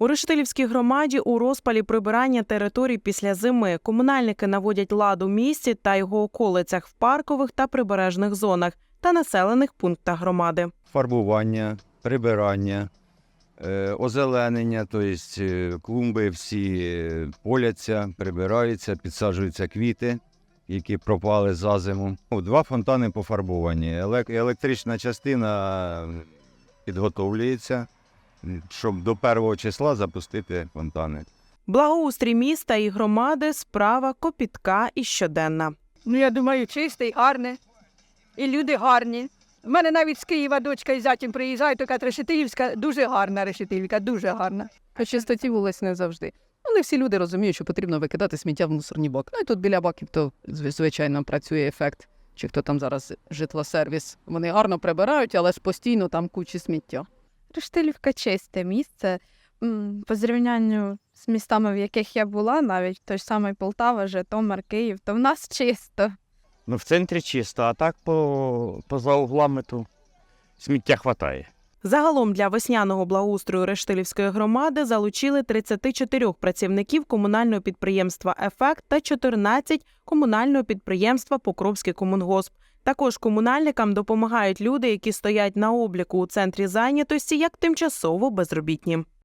У Рештилівській громаді у розпалі прибирання територій після зими комунальники наводять лад у місті та його околицях в паркових та прибережних зонах та населених пунктах громади. фарбування, прибирання, е, озеленення, тобто е, клумби всі е, поляться, прибираються, підсаджуються квіти, які пропали за зиму. Два фонтани пофарбовані. Електрична частина підготовлюється, щоб до першого числа запустити фонтани. Благоустрій міста і громади справа копітка і щоденна. Ну, я думаю, чисте і гарне. І люди гарні. У мене навіть з Києва дочка і затім приїжджає, така Решетилівська, дуже гарна Решетилівка, дуже гарна. По чистоті вулиць не завжди. Ну, не всі люди розуміють, що потрібно викидати сміття в мусорні бак. Ну і тут біля баків то звичайно працює ефект. Чи хто там зараз житлосервіс. Вони гарно прибирають, але ж постійно там кучі сміття. Рештилівка чисте місце. По зрівнянню з містами, в яких я була, навіть той самий Полтава, Житомир, Київ, то в нас чисто. Ну, в центрі чисто, а так по, поза углами то сміття хватає. Загалом для весняного благоустрою Рештилівської громади залучили 34 працівників комунального підприємства Ефект та 14 комунального підприємства Покровський комунгосп. Також комунальникам допомагають люди, які стоять на обліку у центрі зайнятості як тимчасово безробітні.